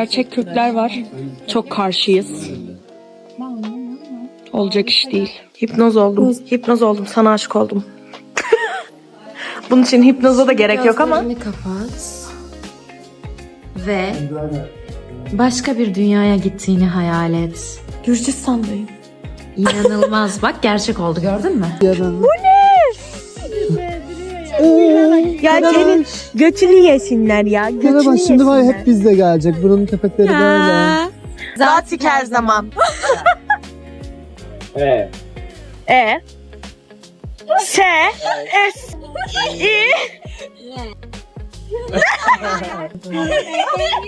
gerçek Kürtler var. Çok karşıyız. Olacak iş değil. Hipnoz oldum. Hipnoz oldum. Sana aşık oldum. Bunun için hipnoza da gerek yok ama. Gözlerini kapat. Ve başka bir dünyaya gittiğini hayal et. Gürcistan'dayım. İnanılmaz. Bak gerçek oldu gördün mü? Ya senin götünü yesinler ya. Merhaba Götünü şimdi var ya hep bizde gelecek. Bunun köpekleri böyle. Zatik her zaman. E. E. S. S. İ.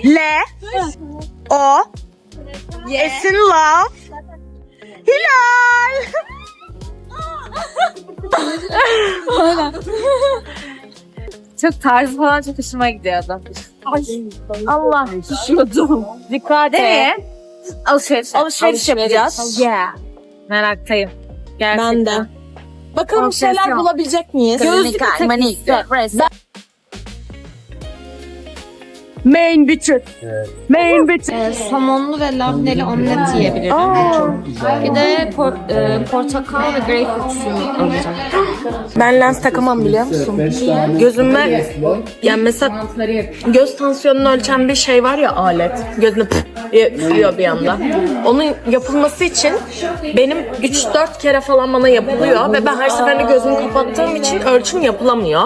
L. O. Esin love. Hilal. Çok tarzı falan çok hoşuma gidiyor adam. Allah düşüyordum. Dikkat et. Alışveriş. Alışveriş yapacağız. Yeah. Meraktayım. Gerçekten. Ben de. Bakalım bir şeyler bulabilecek miyiz? Gözlük tek Main bitches. Main bitches. Ee, somonlu ve labneli omlet yiyebilirim. Bir de por- e, portakal ve greyfurt suyu alacağım. Ben lens takamam biliyor musun? Gözüme yani mesela göz tansiyonunu ölçen bir şey var ya alet. Gözüne pıf diye üflüyor bir anda. Onun yapılması için benim 3-4 kere falan bana yapılıyor ve ben her seferinde gözümü kapattığım için ölçüm yapılamıyor.